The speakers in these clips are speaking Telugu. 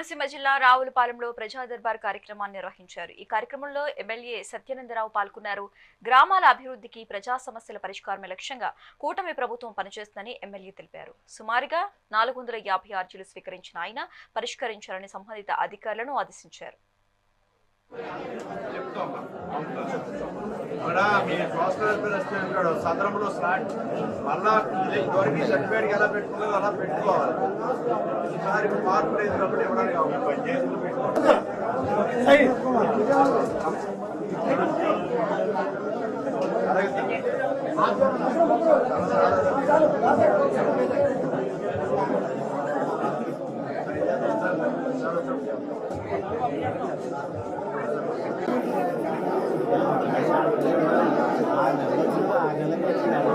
కోనసీమ జిల్లా రావులపాలెంలో ప్రజా దర్బార్ కార్యక్రమాన్ని నిర్వహించారు. ఈ కార్యక్రమంలో ఎమ్మెల్యే సత్యానందరావు పాల్గొన్నారు. గ్రామాల అభివృద్ధికి ప్రజా సమస్యల పరిష్కారమే లక్ష్యంగా కూటమి ప్రభుత్వం పనిచేస్తుందని ఎమ్మెల్యే తెలిపారు. సుమారుగా నాలుగు వందల యాభై అర్జీలు స్వీకరించిన ఆయన పరిష్కరించాలని సంబంధిత అధికారులను ఆదేశించారు. ఇక్కడ మీ సోషల్ వెల్ఫేర్ అసిస్టెంట్ సదరంలో స్లాట్ మళ్ళా ఇదివరకు సర్టిఫికేట్ ఎలా పెట్టుకోవాలో అలా పెట్టుకోవాలి. ఈసారి మార్పు లేదు కాబట్టి ఇవ్వడానికి అవుతుంది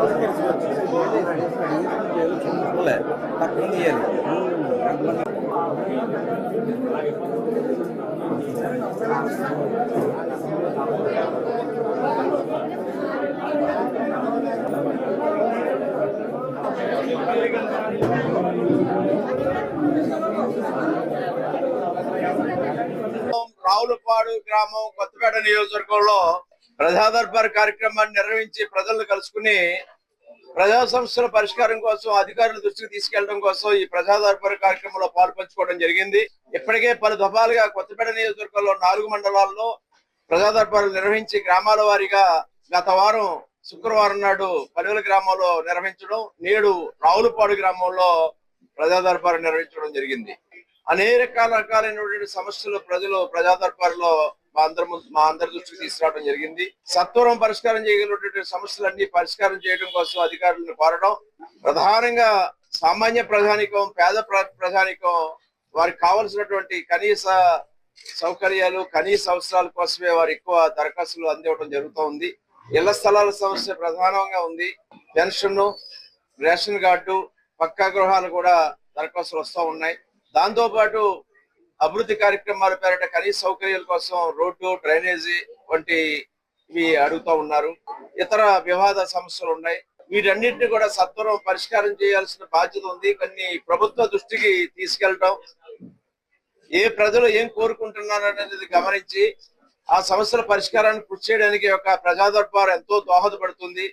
పంచాయతీలు పెట్టుకోవాలి తక్కువ తీయాలి రావులపాడు గ్రామం కొత్తపేట నియోజకవర్గంలో ప్రజా దర్బార్ కార్యక్రమాన్ని నిర్వహించి ప్రజలను కలుసుకుని ప్రజా సమస్యల పరిష్కారం కోసం అధికారుల దృష్టికి తీసుకెళ్ళడం కోసం ఈ ప్రజా దర్బార్ కార్యక్రమంలో పాల్పంచుకోవడం జరిగింది. ఇప్పటికే పలు దఫాలుగా కొత్తపేట నియోజకవర్గంలో నాలుగు మండలాల్లో ప్రజా దర్బార్లు నిర్వహించి గ్రామాల వారీగా గత వారం శుక్రవారం నాడు పలువుల గ్రామంలో నిర్వహించడం నేడు రావులపాడు గ్రామంలో ప్రజా దర్బారు నిర్వహించడం జరిగింది. అనేక రకాలైనటువంటి సమస్యలు ప్రజలు ప్రజాదర్బార్లో మా అందరి మా అందరి దృష్టికి తీసుకురావడం జరిగింది. సత్వరం పరిష్కారం చేయగలిగినటువంటి సమస్యలన్నీ పరిష్కారం చేయడం కోసం అధికారులను కోరడం ప్రధానంగా సామాన్య ప్రధానికం పేద ప్రధానికం వారికి కావలసినటువంటి కనీస సౌకర్యాలు కనీస అవసరాల కోసమే వారు ఎక్కువ దరఖాస్తులు అందివ్వడం జరుగుతూ ఉంది. ఇళ్ళ స్థలాల సమస్య ప్రధానంగా ఉంది. పెన్షన్ రేషన్ కార్డు పక్కా గృహాలు కూడా దరఖాస్తులు వస్తూ ఉన్నాయి. దాంతో పాటు అభివృద్ధి కార్యక్రమాల పేరిట కనీస సౌకర్యాల కోసం రోడ్డు డ్రైనేజీ వంటి ఇవి అడుగుతూ ఉన్నారు. ఇతర వివాద సమస్యలు ఉన్నాయి. వీటన్నిటిని కూడా సత్వరం పరిష్కారం చేయాల్సిన బాధ్యత ఉంది. కొన్ని ప్రభుత్వ దృష్టికి తీసుకెళ్ళటం ఏ ప్రజలు ఏం కోరుకుంటున్నారు అనేది గమనించి ఆ సమస్యల పరిష్కారాన్ని కృషి చేయడానికి ఒక ప్రజాదర్బార్ ఎంతో దోహదపడుతుంది.